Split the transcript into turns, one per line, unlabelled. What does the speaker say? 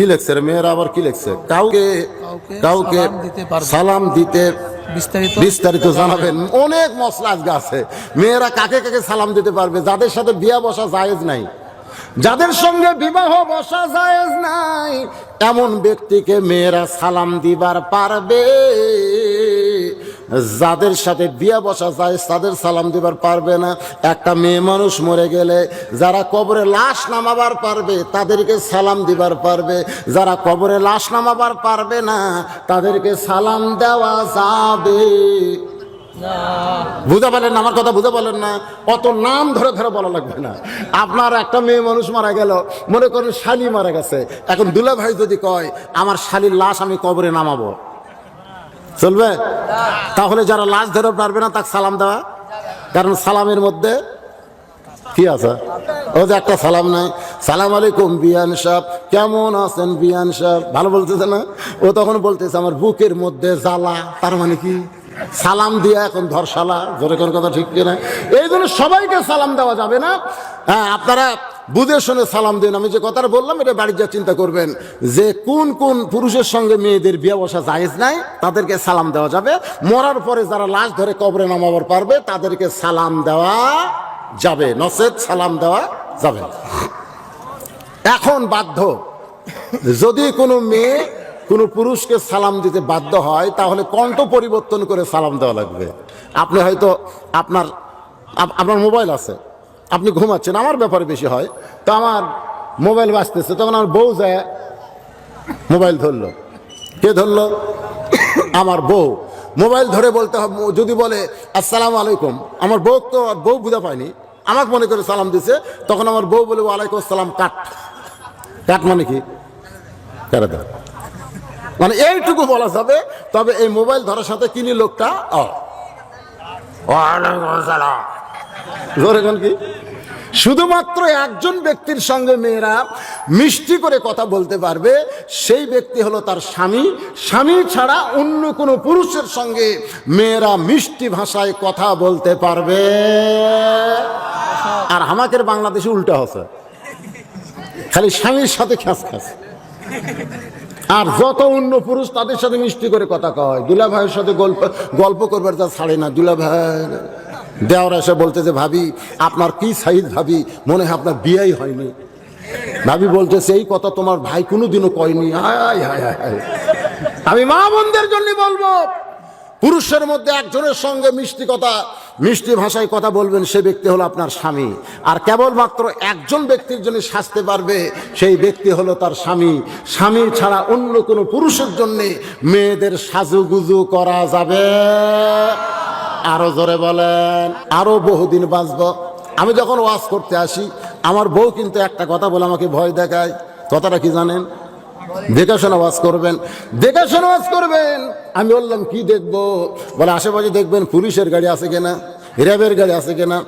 কি লেখছে রে মেয়েরা আবার কি লেখছে? কাউকে
কাউকে সালাম দিতে বিস্তারিত
জানাবেন। অনেক মশলা আজকে আছে। মেয়েরা কাকে কাকে সালাম দিতে পারবে? যাদের সাথে বিয়া বসা জায়েজ নাই যাদের সঙ্গে বিবাহ বসা জায়েজ নাই এমন ব্যক্তিকে মেয়েরা সালাম দিবার পারবে। যাদের সাথে বিয়া বসা যায়, তাদের সালাম দিবার পারবে না। একটা মেয়ে মানুষ মরে গেলে যারা কবরে লাশ নামাবার পারবে, তাদেরকে সালাম দিবার পারবে। যারা কবরে লাশ নামাবার পারবে না, তাদেরকে সালাম দেওয়া যাবে। বুঝতে পারলেন আমার কথা বুঝতে পারলেন না? অত নাম ধরে ধরে বলা লাগবে না। আপনার একটা মেয়ে মানুষ মারা গেল, মনে করেন শালি মারা গেছে। এখন দুলা ভাই যদি কয়, আমার শালির লাশ আমি কবরে নামাবো। চলবে? তাহলে যারা লাশ ধরে পারবে না, তাকে সালাম দেওয়া। কারণ সালামের মধ্যে কি আছে? ও যে একটা সালাম নাই। সালাম আলাইকুম বিয়ান সাহেব। কেমন আছেন বিয়ান সাহেব? ভালো বলতেছে না? ও তখন বলতেছে, আমার বুকের মধ্যে জ্বালা। তার মানে কি? সালাম দিয়া এখন ধরশালা জোরে কোন কথা ঠিক কিনা? এই জন্য সবাইকে সালাম দেওয়া যাবে না। হ্যাঁ আপনারা বুঝে শুনে সালাম দিন। আমি যে কথাটা বললাম, এটা বাড়ির যা চিন্তা করবেন, যে কোন কোন পুরুষের সঙ্গে মেয়েদের বিয়ে বসা জায়েজ নাই, তাদেরকে সালাম দেওয়া যাবে। মরার পরে যারা লাশ ধরে কবরে নামাবার পারবে, তাদেরকে সালাম দেওয়া যাবে, নসেদ সালাম দেওয়া যাবে এখন বাধ্য। যদি কোনো মেয়ে কোনো পুরুষকে সালাম দিতে বাধ্য হয়, তাহলে কণ্ঠ পরিবর্তন করে সালাম দেওয়া লাগবে। আপনি হয়তো আপনার আপনার মোবাইল আছে। আপনি ঘুমাচ্ছেন আমার ব্যাপারে বেশি হয়। তো আমার মোবাইল বাঁচতেছে তখন আমার বউ যায় মোবাইল ধরলো। কে ধরলো? আমার বউ। মোবাইল ধরে বলতে হবে যদি বলে আসসালামু আলাইকুম। আমার বউ তো বউ বুঝা পায়নি। আমাকে মনে করে সালাম দিছে তখন আমার বউ বলে ওয়ালাইকুম আসসালাম কাট। কাট মানে কি? কেটে মানে এইটুকু বলা যাবে তবে এই মোবাইল ধরার সাথে কিনি লোকটা? জোরে কোন কি? শুধুমাত্র একজন ব্যক্তির সঙ্গে মেয়েরা মিষ্টি করে কথা বলতে পারবে, সেই ব্যক্তি হলো তার স্বামী। স্বামী ছাড়া অন্য কোনো পুরুষের সঙ্গে মেয়েরা মিষ্টি ভাষায় কথা বলতে পারবে। আর আমাদের বাংলাদেশে উল্টা হচ্ছে। খালি স্বামীর সাথে খ্যাস খ্যাস আর যত অন্য পুরুষ তাদের সাথে মিষ্টি করে কথা কয়। দুলা ভাইয়ের সাথে গল্প গল্প করবার তা ছাড়ে না দুলা ভাই দেওয়ার এসে বলতে যে, ভাবি, আপনার কি সাইজ ভাবি? মনে হয় আপনার বিয়েই হয়নি। ভাবি বলতেছে এই কথা তোমার ভাই কোনোদিনও কয়নি। হায় হায় হায়। আমি মা বোনদের জন্য বলব, পুরুষের মধ্যে একজনের সঙ্গে মিষ্টি কথা, মিষ্টি ভাষায় কথা বলবেন, সে ব্যক্তি হলো আপনার স্বামী। আর কেবলমাত্র একজন ব্যক্তির জন্য সাজতে পারবে, সেই ব্যক্তি হলো তার স্বামী। স্বামী ছাড়া অন্য কোনো পুরুষের জন্যে মেয়েদের সাজুগুজু করা যাবে আরও জোরে বলেন, আরও বহুদিন বাঁচব। আমি যখন ওয়াজ করতে আসি, আমার বউ কিন্তু একটা কথা বলে আমাকে ভয় দেখায়। কথাটা কি জানেন? দেখে শোনা ওয়াজ করবেন দেখে শোনা ওয়াজ করবেন। আমি বললাম, কি দেখব? বলে, আশেপাশে দেখবেন পুলিশের গাড়ি আছে কিনা? র্যাবের গাড়ি আছে কিনা?